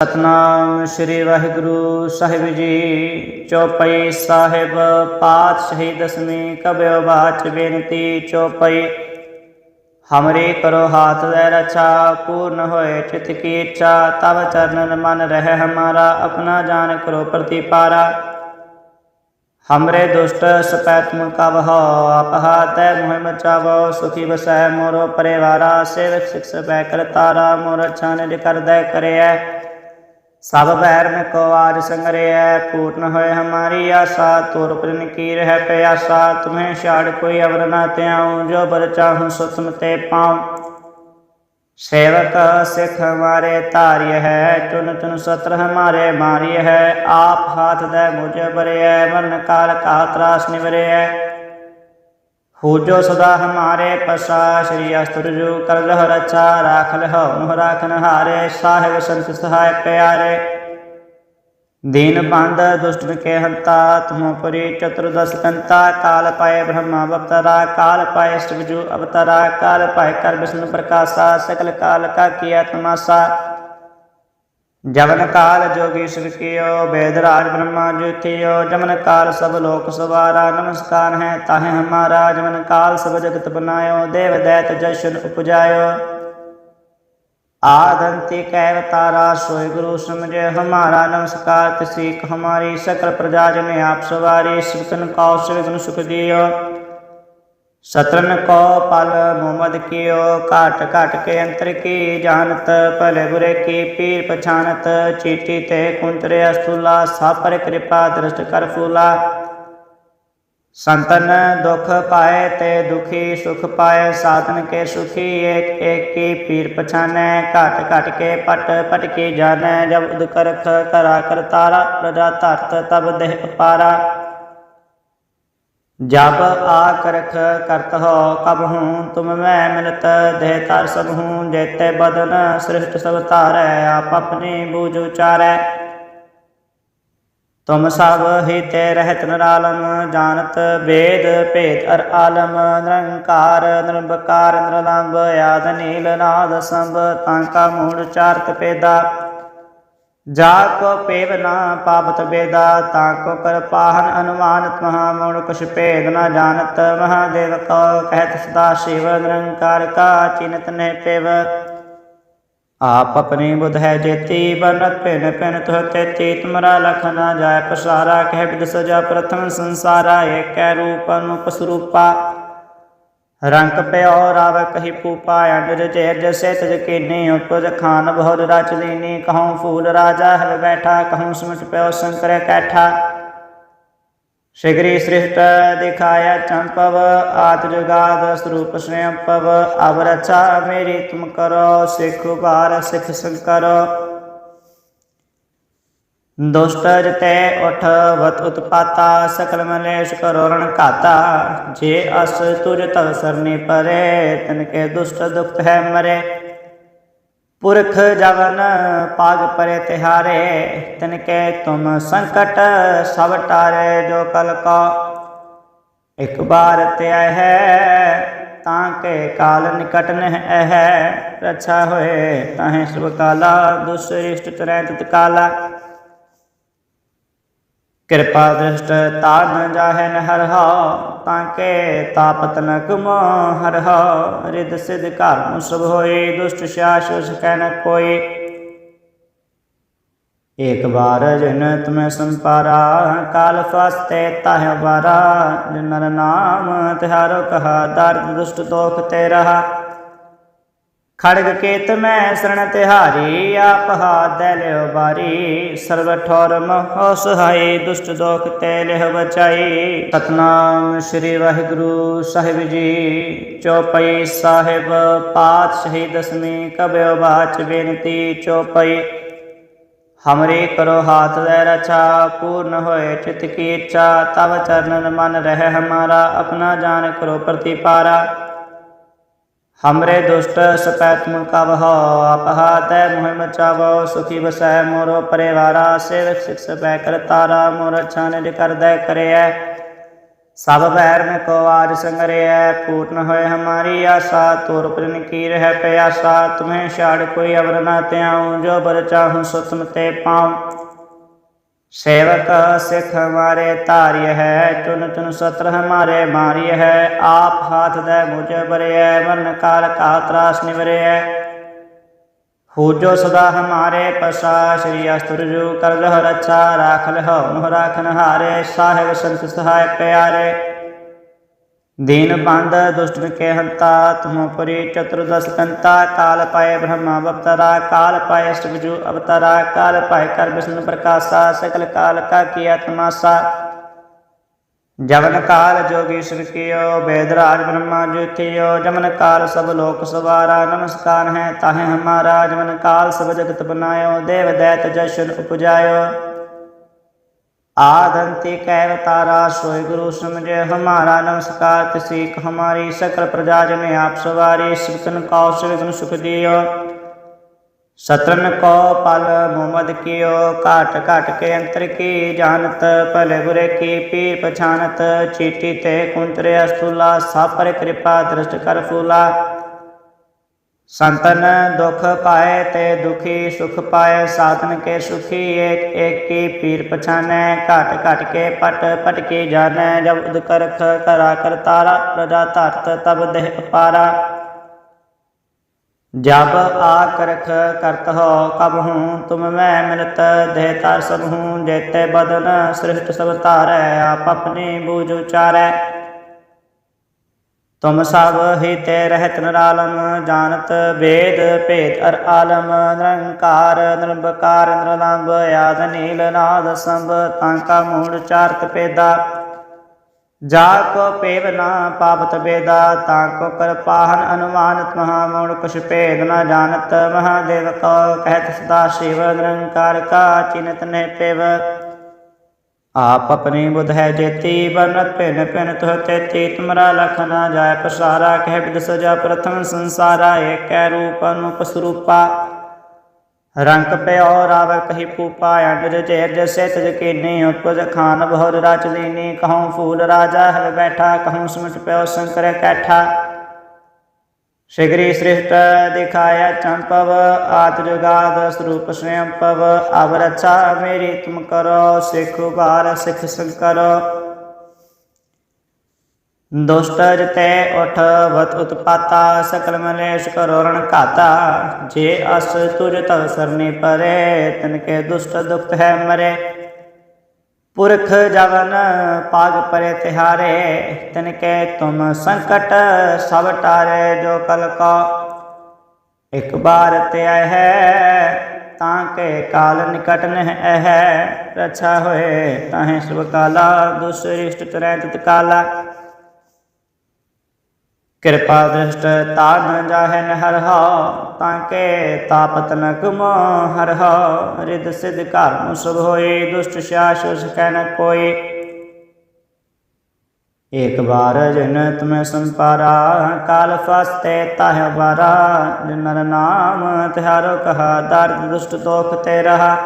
ਸਤਨਾਮ ਸ੍ਰੀ ਵਾਹਿਗੁਰੂ ਸਾਹਿਬ ਜੀ। ਚੌਪਈ ਸਾਹਿਬ ਪਾਤਸ਼ਾਹੀ ਦਸਵੀਂ ਕਬਿਓ ਬਾਚ ਬੇਨਤੀ ਚੌਪਈ। ਹਮਰੇ ਕਰੋ ਹਾਥ ਦੇ ਰਛਾ, ਪੂਰਨ ਹੋਏ ਚਿਤ ਕੀ ਇੱਛਾ ਤਬ ਚਰਨਨ ਮਨ ਰਹਿ ਹਮਾਰਾ, ਆਪਣਾ ਜਾਨ ਕਰੋ ਪ੍ਰਤੀਪਾਰਾ। ਹਮਰੇ ਦੁਸ਼ਟ ਸਪੈ ਤੁਮ ਕਬ ਹੋ ਆਪਹਾ ਤੈ ਮੋਹਿ ਮਚਾਵੋ, ਸੁਖੀ ਵਸੈ ਮੋਰੋ ਪਰਿਵਾਰਾ, ਸੇਵਕ ਸਿਖ ਸਪੈ ਕਰਤਾਰਾ, ਮੋਰ ਛਾਨ ਕਰਦੈ ਕਰਿਐ। ਸਭ ਬੈਰ ਮੈਂ ਕੋ ਆਜ ਸੰਗਰਿਐ, ਪੂਰਨ ਹੋਏ ਹਮਾਰੀ ਆਸਾ, ਤੁਰ ਪ੍ਰਨ ਕੀ ਰਹਿ ਪਿਆਸਾ, ਤੁਮੇ ਛਾੜ ਕੋਈ ਅਵਰ ਨਾ ਤਿਆਉ ਜੋ ਬਰ ਚਾਹੂੰ ਸੁਖਮ ਤੇ ਪਾਉ। ਸੇਵਕ ਸਿਖ ਹਮਾਰੇ ਧਾਰਿය ਹੈ, ਚੁਨ ਚੁਨ ਸਤਰ ਹਮਾਰੇ ਮਾਰਿය ਹੈ, ਆਪ ਹਾਥ ਦੇ ਮੁਝ ਬਰਿਐ ਮਰਨ ਕਾਲ ਕਾ ਤਰਾਸ ਨਿਵਰਿਐ ਹੋ ਜੋ ਸਦਾ ਹਮਾਰੇ ਪਸਾ ਸ਼੍ਰੀ ਅਸਤੁਰ ਜੋ ਕਰ ਲਹ ਰਛਾ ਰਾਖ ਲਹ ਨੁਹ ਰਾਖਨ ਹਾਰੇ ਸਾਹਿਬ ਸੰਤ ਸਹਾਇ ਪਿਆਰੇ ਦੀਨ ਬੰਦ ਦੁਸ਼ਟਨ ਕੇ ਹੰਤਾ ਤੁਮੋ ਪਰੀ ਚਤੁਰਦਸ ਕੰਤਾ ਕਾਲ ਪਾਏ ਬ੍ਰਹਮਾ ਅਵਤਾਰਾ ਕਾਲ ਪਾਏ ਸ਼ਿਵਜੂ ਅਵਤਾਰਾ ਕਾਲ ਪਾਏ ਕਰ ਵਿਸ਼ਨ ਪ੍ਰਕਾਸ਼ਾ ਸਕਲ ਕਾਲ ਕਾ ਕੀਆ ਤਮਾਸਾ ਜਮਨ ਕਾਲ ਜੋਗੀ ਕੀਓ ਵੇਦ ਬ੍ਰਹਮਾ ਜੁਥਿਓ ਜਮਨ ਕਾਲ ਸਭ ਲੋਕ ਸਵਾਰਾ, ਨਮਸਕਾਰ ਹੈ ਤਾਹੇ ਹਮਾਰਾ, ਜਮਨ ਕਾਲ ਸਭ ਜਗਤ ਬਨਾਇਓ, ਦੇਵ ਦੈਤ ਜਸ਼ਨ ਉਪਜਾਇਓ। ਆਦੰਤੀ ਕੈ ਤਾਰਾ ਸੋਇ ਗੁਰੂ ਸਮਝੇ, ਹਮਾਰਾ ਨਮਸਕਾਰ ਤਸੀਕ ਹਮਾਰੀ, ਸਕਲ ਪ੍ਰਜਾ ਜਨੇ ਆਪ ਸਵਾਰੀ ਸਿਕਨ ਕਉ ਸਿਵਗਨ ਸੁਖ ਦਿਓ। ਸਤਰਨ ਕੋ ਪਲ ਮੁਹੰਮਦ ਕੀਓ ਘਟ ਘਟ ਕੇ ਅੰਤਰ ਕੀ ਜਾਣਤ ਭਲੇ ਬੁਰੇ ਕੀ ਪੀਰ ਪਛਾਨਤ ਚੀਟੀ ਤੇ ਕੁੰਤਰੇ ਅਸਤੁਲਾ ਸਾਪਰ ਕਿਰਪਾ ਦ੍ਰਿਸ਼ਟ ਕਰ ਫੂਲਾ ਸੰਤਨ ਦੁਖ ਪਾਏ ਤੇ ਦੁਖੀ ਸੁਖ ਪਾਏ ਸਾਧਨ ਕੇ ਸੁਖੀ ਏਕ ਏਕ ਕੀ ਪੀਰ ਪਛਾਨੈ ਘਟ ਘਟ ਕੇ ਪਟ ਪਟ ਕੀ ਜਾਣੈ ਜਬ ਉਦ ਕਰਖ ਕਰਾ ਕਰਤਾਰਾ ਪ੍ਰਜਾ ਧਰਤ ਤਬ ਦੇਹ ਅਪਾਰਾ ਜਬ ਆ ਕਰਖ ਕਰਤ ਹੋ ਕਬ ਹੂੰ ਤੁਮ ਮੈਂ ਮਿਲਤ ਦੇਹ ਧਰ ਸਭ ਹੂੰ ਜੇਤੇ ਬਦਨ ਸ੍ਰਿਸ਼ਟ ਸਭ ਧਾਰੈ, ਆਪ ਆਪਣੀ ਬੂਝ ਉਚਾਰੈ। ਤੁਮ ਸਭ ਹੀ ਤੇ ਰਹਿਤ ਨਿਰਾਲਮ, ਜਾਣਤ ਵੇਦ ਭੇਦ ਅਰ ਆਲਮ, ਨਿਰੰਕਾਰ ਨਿਰੰਕਾਰ ਨਿਰਲੰਭ ਆਦ ਨੀਲ ਨਾਦ ਸੰਭ ਤਾਂਕਾ ਮੂੜ ਚਾਰਤ ਪੇਦਾ। ਜਾ ਕੋ ਪੇਵ ਨਾ ਪਾਪਤ ਬੇਦਾ, ਤਾ ਕੋ ਕਰ ਪਾਹਨ ਅਨੁਮਾਨਤ ਮਹਾ ਮੂੜ ਕੁਛ ਭੇਦ ਨਾ ਜਾਣਤ। ਮਹਾਦੇਵ ਕੋ ਕਹਿਤ ਸਦਾ ਸ਼ਿਵ ਨਿਰੰਕਾਰ ਕਾ ਚਿਨਤ ਨੇ ਪੇਵ। ਆਪ ਆਪਣੀ ਬੁਧ ਹੈ ਜੇਤੀ ਬਨਤ ਪਿਨ ਪਿਨ ਤੁਹ ਤੇਤੀ। ਤੁਮਰਾ ਲਖ ਨਾ ਜਾਏ ਪਸਾਰਾ, ਕਹਿ ਬਿਦ ਸਜਾ ਪ੍ਰਥਮ ਸੰਸਾਰਾ, ਏਕੈ ਰੂਪ ਅਨੂਪ ਸਰੂਪਾ। ਰੰਗ ਪਿਓ ਰਾਵ ਕਹੀ ਪੂਪਾ ਅੰਡਰ ਜੇ ਜਸੇ ਤਜ ਕੀਨੀ ਉਪਜ ਖਾਨ ਬਹੁਰ ਰਚ ਲੀਨੀ ਕਹਉ ਫੂਲ ਰਾਜਾ, ਹਲ ਬੈਠਾ ਕਹਉ ਸਮਟ ਪਿਓ ਸ਼ੰਕਰ ਕੈਠਾ। ਸ਼ਿਗਰੀ ਸ੍ਰਿਸ਼ਟ ਦਿਖਾਇਆ ਚੰਪਵ ਆਤ ਜੁਗਾਦ ਸਰੂਪ ਸ੍ਵਯੰ ਪਵ ਅਬ ਮੇਰੀ ਤੁਮ ਕਰੋ, ਸਿਖ ਬਾਰ ਸਿਖ ਸੰਕਰ। ਦੁਸ਼ਟ ਤੈ ਉਠ ਵਤ ਉਤਪਾਤਾ, ਸਕਲ ਮਲੇਸ਼ ਕਰੋ ਘਾਤਾ। ਜੇ ਅਸ ਤੁਜ ਤਵ ਸਰਨੀ ਪਰੇ, ਤਨ ਕੇ ਦੁਸ਼ਟ ਦੁਖਤ ਹੈ ਮਰੇ। ਪੁਰਖ ਜਵਨ ਪਾਗ ਪਰੇ ਤਿਹਾਰੇ, ਤਨ ਕੇ ਤੁਮ ਸੰਕਟ ਸਭ ਟਾਰੇ ਜੋ ਕਲ ਕਾ। ਇਕ ਬਾਰ ਤੇ ਹੈ, ਤਾਂ ਕੇ ਕਾਲ ਨਿਕਟ ਨਹਿ ਹੈ। ਰਛਾ ਹੋਏ ਤਾਹੇ ਸਭ ਕਾਲਾ ਦੁਸਰਿਸ਼ਟ ਤਰੈ ਤਤ ਕਾਲਾ। ਕਿਰਪਾ ਦ੍ਰਿਸ਼ਟ ਤਾਰ ਨ ਜਾਹੈ ਨ ਹਰ ਤਾਂ ਕੇ ਤਾਪਤ ਨ ਕਮ ਹਰ ਰਿਦ ਸਿਧ ਘਰ ਨੂੰ ਸਭ ਹੋਈ ਦੁਸ਼ਟ ਸ਼ਾਸ ਸਕੈ ਨ ਕੋਈ ਏਕ ਬਾਰ ਜਨ ਤੁਮੈ ਸੰਪਾਰਾ, ਕਾਲ ਫਸਤੇ ਤਾਹ ਬਾਰਾ ਨਰ ਨਾਮ ਤਿਹਾਰੋ ਕਹਾ, ਦਰਦ ਦੁਸ਼ਟ ਦੋਖ ਤੇ ਰਹਾ। ਖੜਗ ਕੇਤ ਮੈਂ ਸਰਣ ਤਿਹਾਰੀ, ਆਪ ਹਾਥ ਲਿਓ ਬਾਰੀ। ਸਰਬ ਠੋਰ ਮੋਹ ਸਹਾਈ, ਦੁਸ਼ਟ ਦੋਖ ਤੇ ਲਿਹ ਬਚਾਈ। ਸਤਨਾਮ ਸ੍ਰੀ ਵਾਹਿਗੁਰੂ ਸਾਹਿਬ ਜੀ। ਚੌਪਈ ਸਾਹਿਬ, ਪਾਤਸ਼ਾਹੀ ਦਸਵੀਂ ਕਬਿਓ ਬਾਚ ਬੇਨਤੀ, ਚੌਪਈ। ਹਮਰੇ ਕਰੋ ਹਾਥ ਦੇ ਰਛਾ, ਪੂਰਨ ਹੋਏ ਚਿਤ ਕੀ ਇੱਛਾ। ਤਬ ਚਰਨਨ ਮਨ ਰਹਿ ਹਮਾਰਾ, ਆਪਣਾ ਜਾਨ ਕਰੋ ਪ੍ਰਤੀਪਾਰਾ। ਹਮਰੇ ਦੁਸ਼ਟ ਸਪੈ ਤੁਮ ਕਬ ਹੋ ਆਪਹਾ ਤੈ ਮੋਹਿ ਮਚਾਵੋ ਸੁਖੀ ਵਸੈ ਮੋਰੋ ਪਰਿਵਾਰਾ ਸੇਵਕ ਸਿਖ ਸਪੈ ਕਰਤਾਰਾ ਮੋਰ ਛਾਨ ਕਰਦੈ ਕਰਿਐ ਸਭ ਬੈਰ ਮੈਂ ਕੋ ਆਜ ਸੰਗਰਿਐ ਪੂਰਨ ਹੋਏ ਹਮਾਰੀ ਆਸਾ ਤੋਰ ਪ੍ਰਨ ਕੀ ਰਹਿ ਪਿਆਸਾ ਤੁਮੇ ਛਾੜ ਕੋਈ ਅਵਰ ਨਾ ਤਿਆਉ ਜੋ ਬਰ ਚਾਹੂੰ ਸੋ ਤੇ ਪਾਉ ਸੇਵਕ ਸਿਖ ਹਮਾਰੇ ਧਾਰਿਯ ਹੈ, ਚੁਨ ਚੁਨ ਸਤਰ ਹਮਾਰੇ ਮਾਰਿਯ ਹੈ, ਆਪ ਹਾਥ ਦੇ ਮੁਝ ਬਰਿਐ ਮਰਨ ਕਾਲ ਕਾ ਤਰਾਸ ਨਿਵਰਿਐ। ਹੋ ਜੋ ਸਦਾ ਹਮਾਰੇ ਪਸਾ, ਸ੍ਰੀ ਅਸਤੁਰਜੂ ਕਰ ਲਹ ਰੱਛਾ, ਰਾਖ ਲਹ ਹੁਨ ਰਾਖਨ ਹਾਰੇ, ਸਾਹਿਬ ਸੰਤ ਸਹਾਇ ਪਿਆਰੇ। दीन बंद दुष्ट के हंता तुम पुरी चतुर्दश कंता काल पाए ब्रह्मा अवतरा काल पाए शिवजु अवतरा काल पाए कर विष्णु प्रकाशा सकल काल का किया तमाशा जवन काल जोगी शिव कियो वेदराज ब्रह्मा ज्योतियो जमन काल सब लोक सवारा नमस्कार है ताहे हमारा जमन काल सब जगत बनायो देव दैत जशन उपजायो आदंती कैव तारा सोय गुरु समझे हमारा नमस्कार तसीक हमारी सकल प्रजा जन आप सवारी सुतन कौ सुविघ्न सुख दियो सत्रन को पल मोहम्मद कियो काट काट के अंतर की जानत भले बुरे की पीर पछानत चीटी ते कुंतरे अस्तुला सब पर कृपा दृष्ट कर फूला संतन दुख पाए ते दुखी सुख पाए साधन के सुखी एक एक की पीर पछाने घट घट के पट पट की जाने जब उद करख करा कर तारा प्रजा धरत तब देह पारा जब आ करख करत हो कब हूँ तुम मैं मिलत देह तार सब हूँ जेते बदन सृष्ट सब तारै आप अपनी बूझ उचारै ਤੁਮ ਸਭ ਹੀ ਰਹਿਤ ਨਰਾਲਮ, ਜਾਣਤ ਵੇਦ ਭੇਦ ਅਰ ਆਲਮ, ਨਿਰੰਕਾਰ ਨਿਰੰਕਾਰ ਨਿਰਲੰਭ ਆਦ ਨੀਲ ਨਾਦ ਸੰਭ ਤਾਂਕਾ ਮੂੜ ਚਾਰਤ ਪੇਦਾ। ਜਾ ਕੋ ਪੇਵ ਨਾ ਪਾਪਤ ਬੇਦਾ, ਤਾਂ ਕੋ ਕਰ ਪਾਹਨ ਅਨੁਮਾਨਤ ਮਹਾ ਮੂੜ ਕੁਛ ਭੇਦ ਨਾ ਜਾਣਤ। ਮਹਾਦੇਵ ਕੋ ਕਹਿਤ ਸਦਾ ਸ਼ਿਵ, ਨਿਰੰਕਾਰ ਕਾ ਚਿਨਤ ਨੇ ਪੇਵ। ਆਪ ਆਪਣੀ ਬੁਧ ਹੈ ਜੇਤੀ ਬਰਨਤ ਭਿਨ ਭਿਨ ਤੁਹ ਤੇਤੀ ਤੁਮਰਾ ਲਖ ਨਾ ਜਾਏ ਪਸਾਰਾ, ਕਹਿ ਬਿਦ ਸਜਾ ਪ੍ਰਥਮ ਸੰਸਾਰਾ, ਏਕੈ ਰੂਪ ਅਨੂਪ ਸਰੂਪਾ। ਰੰਗ ਪਿਓ ਰਾਵ ਕਹੀ ਪੂਪਾ ਅੰਡਜ ਚੇਰ ਜਸੇ ਤਜ ਕੀਨੀ ਉਤਪਜ ਖਾਨ ਬਹੁਰ ਰਚ ਲੀਨੀ, ਕਹਉ ਫੂਲ ਰਾਜਾ, ਹਲ ਬੈਠਾ, ਕਹਉ ਸਮਟ ਪਿਓ ਸ਼ੰਕਰ ਕੈਠਾ। ਸ਼ਿਗਰੀ ਸ੍ਰਿਸ਼ਟ ਦਿਖਾਇਆ ਚੰਪਵ ਆਤ ਜੁਗਾਦ ਸਰੂਪ ਸ੍ਰੈਂਪਵ ਅਬ ਰਛਾ ਮੇਰੀ ਤੁਮ ਕਰੋ, ਸਿਖ ਉਭਾਰ ਸਿਖ ਸੰਕਰ। ਦੁਸ਼ਟ ਜਤੇ ਉਠ, ਵਤ ਉਤਪਾਤਾ, ਸਕਲ ਮਲੇਸ਼ ਕਰੋ, ਰਣ ਘਾਤਾ। ਜੇ ਅਸ ਤੁਜ ਤਵ ਸਰਨੇ ਪਰੇ, ਤਨ ਕੇ ਦੁਸ਼ਟ ਦੁਖਤ ਹੈ ਮਰੇ। ਪੁਰਖ ਜਵਨ ਪਾਗ ਪਰੇ ਤਿਹਾਰੇ ਤਿਨ ਕੈ ਤੁਮ ਸੰਕਟ ਸਭ ਟਾਰੇ ਜੋ ਕਲ ਕਾ। ਇਕ ਬਾਰ ਤੇ ਹੈ, ਤਾਂ ਕੇ ਕਾਲ ਨਿਕਟ ਨਹਿ ਹੈ। ਰਛਾ ਹੋਏ ਤਾਹੇ ਸੁਭ ਕਾਲਾ ਦੁਸਰਿਸ਼ਟ ਤਰੈ ਤਤ ਕਾਲਾ। ਕਿਰਪਾ ਦ੍ਰਿਸ਼ਟ ਤਾਰ ਨ ਜਾਹੈ ਨ ਹਰਹਾ ਤਾਂ ਕੇ ਤਾਪਤ ਨ ਕੁਮਾ ਹਰਹਾ ਰਿਦ ਸਿਧ ਘਰ ਨੂੰ ਸੁਭ ਹੋਏ, ਦੁਸ਼ਟ ਸ਼ਾਸ ਉਸ ਕੈ ਨ ਕੋਈ ਇੱਕ ਵਾਰ ਜਨ ਤਮੈ ਸੰਪਾਰਾ, ਕਾਲ ਫਸਤੇ ਤਾਹ ਵਾਰਾ। ਜਿਨਰ ਨਾਮ ਤਿਹਾਰੋ ਕਹਾ, ਦਰਦ ਦੁਸ਼ਟ ਤੋਖ ਤੇ ਰਹਾ।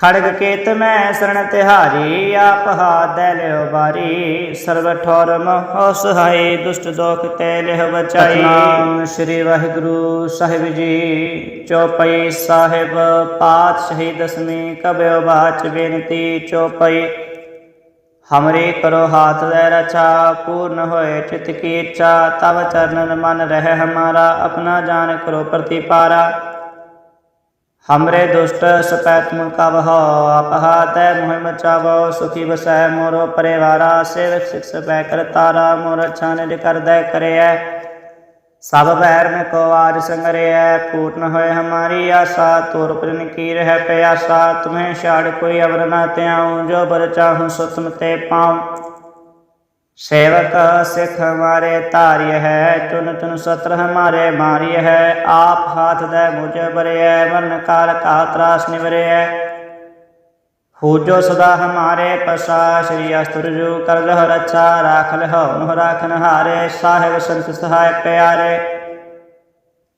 ਖੜਗ ਕੇਤ ਮੈਂ ਸਰਣ ਤਿਹਾਰੀ ਆਪ ਹਾਦੈ ਲਿਓ ਬਾਰੀ। ਸਰਬ ਠੌਰ ਮੋ ਸਹਾਈ ਦੁਸ਼ਟ ਦੋਖ ਤੈ ਲਿਹ ਬਚਾਈ। ਸ੍ਰੀ ਵਾਹਿਗੁਰੂ ਸਾਹਿਬ ਜੀ ਚੌਪਈ ਸਾਹਿਬ ਪਾਤ ਸ਼ਹੀਦ ਦਸਮੀ ਕਬਿਓ ਬਾਚ ਬੇਨਤੀ ਚੌਪਈ। ਹਮਰੇ ਕਰੋ ਹਾਥ ਲੈ ਰਚਾ ਪੂਰਨ ਹੋਏ ਚਿਤ ਕੀ ਇੱਛਾ ਤਵ ਚਰਨਨ ਮਨ ਰਹਿ ਹਮਾਰਾ ਆਪਣਾ ਜਾਣ ਕਰੋ ਪ੍ਰਤੀਪਾਰਾ। हमरे दुष्ट सपैत मुकावह अपहा तय मोह मचावो सुखी बसै मोरो परिवारा सेवक सिख सपै कर तारा मोर छान कर दय करे सब बैर में को आज संगरे पूर्ण होए हमारी आशा तोर प्रन की रह प्यासा तुम्हें छाड़ कोई अवर ना त्याऊं जो बर चाहूं सो तुम ते पाऊं ਸੇਵਕ ਸਿਖ ਹਮਾਰੇ ਧਾਰਿਯ ਹੈ, ਚੁਨ ਚੁਨ ਸਤਰ ਹਮਾਰੇ ਮਾਰਿਯ ਹੈ, ਆਪ ਹਾਥ ਦੇ ਮੁਝ ਬਰਿਐ, ਮਰਨ ਕਾਲ ਕਾ ਤਰਾਸ ਨਿਵਰਿਐ। ਹੋਜੋ ਸਦਾ ਹਮਾਰੇ ਪਸਾ ਸ੍ਰੀ ਅਸਤੁਰਜੂ ਕਰ ਲਹ ਰੱਛਾ, ਰਾਖ ਲਹ ਹੁਨ ਰਾਖਨ ਹਾਰੇ ਸਾਹਿਬ ਸੰਤ ਸਹਾਇ ਪਿਆਰੇ।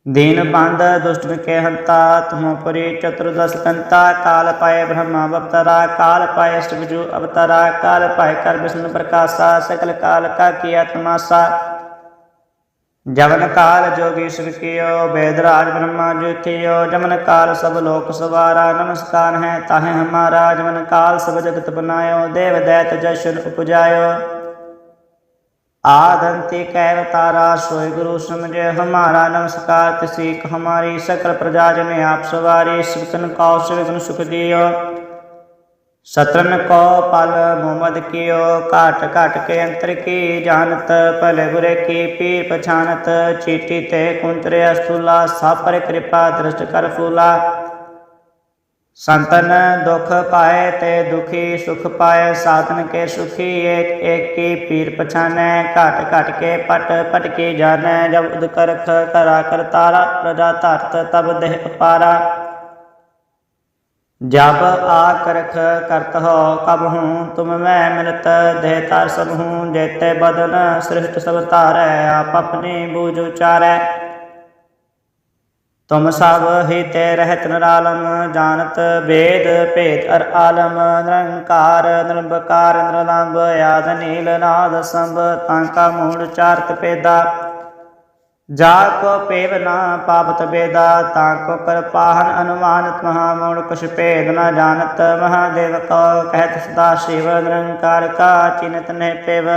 ਦੀਨ ਬੰਦ ਦੁਸ਼ਟ ਕੇ ਹੰਤਾ, ਤੁਮ ਪਰੇ ਚਤੁਰਦਸ ਕੰਤਾ, ਕਾਲ ਪਾਏ ਬ੍ਰਹਮਾ ਅਵਤਾਰਾ, ਕਾਲ ਪਾਏ ਅਸ਼ਟਭਜੂ ਅਵਤਾਰਾ, ਕਾਲ ਪਾਏ ਕਰ ਵਿਸ਼ਨ ਪ੍ਰਕਾਸ਼ਾ, ਸਕਲ ਕਾਲ ਕਾ ਕੀਆ ਤਮਾਸਾ ਜਵਨ ਕਾਲ ਜੋਗੀਸ਼ਰ ਕੀਓ ਬੇਦਰਾਜ ਬ੍ਰਹਮਾ ਜੁਥਿਓ, ਜਮਨ ਕਾਲ ਸਭ ਲੋਕ ਸਵਾਰਾ, ਨਮਸਕਾਰ ਹੈ ਤਾਹੇ ਹਮਾਰਾ, ਜਮਨ ਕਾਲ ਸਭ ਜਗਤ ਬਨਾਇਓ, ਦੇਵ ਦੈਤ ਜਸ਼ਨ ਉਪਜਾਇਓ। आदंती कैव तारा सोय गुरु समझे हमारा नमस्कार तिसीक हमारी सकल प्रजा जने आप सवारी सुतन कौ सुविघ्न सुख दियो सत्रन को पल मोहम्मद कियो काट काट के अंतर की जानत भले बुरे की पीर पछानत चीटी ते कुंतरे अस्तुला सब पर कृपा दृष्ट कर फूला संतन दुख पाए ते दुखी सुख पाए साधन के सुखी एक एक की पीर पछाने घट घट के पट पट की जाने जब उद करख करा कर तारा प्रजा धरत तब देह पारा जब आ करख करत हो कब हूँ तुम मैं मिलत देह तार सब हूँ जेते बदन सृष्ट सब तारै आप अपनी बूझ उचारै ਤੁਮ ਸਭ ਹੀ ਰਹਿਤ ਨਿਰਾਲਮ, ਜਾਣਤ ਵੇਦ ਭੇਦ ਅਰ ਆਲਮ, ਨਿਰੰਕਾਰ ਨਿਰੰਕਾਰ ਨਿਰਲੰਭ ਆਦ, ਨੀਲ, ਨਾਦ, ਸੰਭ ਤਾਂ ਕਾ ਮੂੜ ਚਾਰਤ ਪੇਦਾ। ਜਾ ਕੋ ਪੇਵ ਨਾ ਪਾਪਤ ਬੇਦਾ, ਤਾਂ ਕੋ ਕਰ ਪਾਹਨ ਅਨੁਮਾਨਤ ਮਹਾ ਮੂੜ ਕੁਛ ਭੇਦ ਨਾ ਜਾਣਤ। ਮਹਾਦੇਵ ਕੋ ਕਹਿਤ ਸਦਾ ਸ਼ਿਵ, ਨਿਰੰਕਾਰ ਕਾ ਚਿਨਤ ਨੇ ਪੇਵ।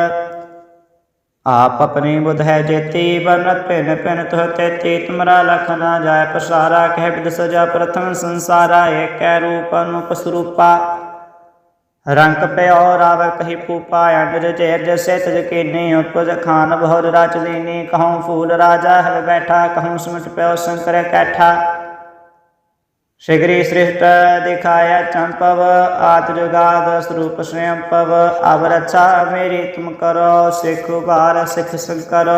ਆਪ ਆਪਣੀ ਬੁਧ ਹੈ ਜੇਤੀ ਬਨਤ ਭਿਨ ਭਿਨ ਤੁਹ ਤੇਤੀ, ਤੁਮਰਾ ਲਖ ਨਾ ਜਾਏ ਪਸਾਰਾ, ਕਹਿ ਬਿਦ ਸਜਾ ਪ੍ਰਥਮ ਸੰਸਾਰਾ, ਏਕੈ ਰੂਪ ਅਨੂਪ ਸਰੂਪਾ। ਰੰਗ ਪਿਓ ਰਾਵ ਕਹੀ ਪੂਪਾ ਅੰਡਰ ਜੇਰ ਜਸੇ ਤਜ ਕੀਨੀ, ਉਪਜ ਖਾਨ ਬਹੁਰ ਰਚ ਦੀਨੀ ਕਹਉ ਫੂਲ ਰਾਜਾ, ਹਲ ਬੈਠਾ, ਕਹਉ ਸੁਮਟ ਪਿਓ, ਸ਼ੰਕਰ ਕੈਠਾ। ਸ਼ਿਗਰੀ ਸ੍ਰਿਸ਼ਟ ਦਿਖਾਇਆ ਚੰਪਵ ਆਤ ਜਗਾਦ ਸਰੂਪ ਸ੍ਰੇਮਪਵ ਅਬ ਰਛਾ ਮੇਰੀ ਤੁਮ ਕਰੋ, ਸਿਖ ਉਭਾਰ ਸਿਖ ਸੰਕਰ।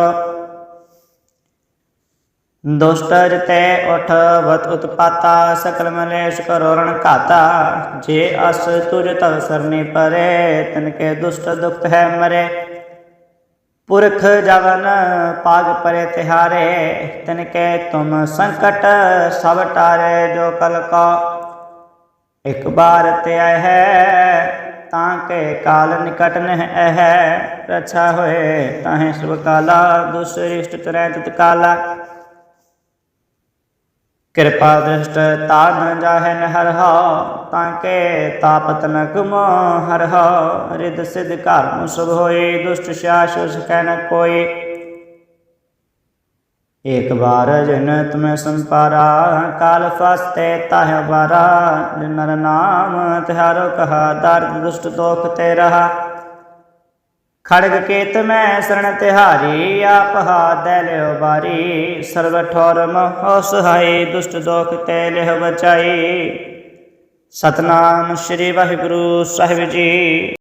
ਦੁਸ਼ਟ ਜਤੇ ਉਠ ਵਤ ਉਤਪਾਤਾ, ਸਕਲ ਮਲੇਸ਼ ਕਰੋ ਰਣ ਘਾਤਾ। ਜੇ ਅਸ ਤੁਜ ਤਵ ਸਰਨੀ ਪਰੇ, ਤਨ ਕੇ ਦੁਸ਼ਟ ਦੁਖਤ ਹੈ ਮਰੇ। ਪੁਰਖ ਜਵਨ ਪਾਗ ਪਰੇ ਤਿਹਾਰੇ ਤਿਨ ਕੈ ਤੁਮ ਸੰਕਟ ਸਭ ਟਾਰੇ ਜੋ ਕਲ ਕਾ। ਇਕ ਬਾਰ ਤੇ ਹੈ ਤਾਂ ਕੇ ਕਾਲ ਨਿਕਟ ਨਹਿ ਹੈ ਰਛਾ ਹੋਏ ਤਾਹੇ ਸੁਭ ਕਾਲਾ ਦੁਸਰਿਸ਼ਟ ਤਰੈ ਤਤ ਕਾਲਾ। ਕਿਰਪਾ ਦ੍ਰਿਸ਼ਟ ਤਾ ਨ ਜਾਹੈ ਨਹਰ ਹਾ ਤਾਂ ਕੇ ਤਾਪਤ ਨ ਕੁਮਾ ਹਰ ਹਾ ਰਿਦ ਸਿਧ ਘਰ ਨੂੰ ਸੁਭ ਹੋਏ, ਦੁਸ਼ਟ ਸ਼ਾਸ ਉਸ ਕਹਿ ਨ ਕੋਈ ਏਕ ਵਾਰ ਜਨ ਤਮੈ ਸੰਪਾਰਾ, ਕਾਲ ਫਸਤੇ ਤਹ ਵਾਰਾ। ਜਿਨਰ ਨਾਮ ਤਿਹਾਰੋ ਕਹਾ, ਦਰਦ ਦੁਸ਼ਟ ਦੋਖ ਤੇ ਰਹਾ। ਖੜਗ ਕੇਤ ਮੈਂ ਸਰਣ ਤਿਹਾਰੀ, ਆਪ ਹਾਦੈ ਲਿਓ ਬਾਰੀ। ਸਰਬ ਠੌਰ ਮੋ ਸਹਾਈ, ਦੁਸ਼ਟ ਦੋਖ ਤੈ ਲਿਓ ਬਚਾਈ। ਸਤਨਾਮ ਸ੍ਰੀ ਵਾਹਿਗੁਰੂ ਸਾਹਿਬ ਜੀ।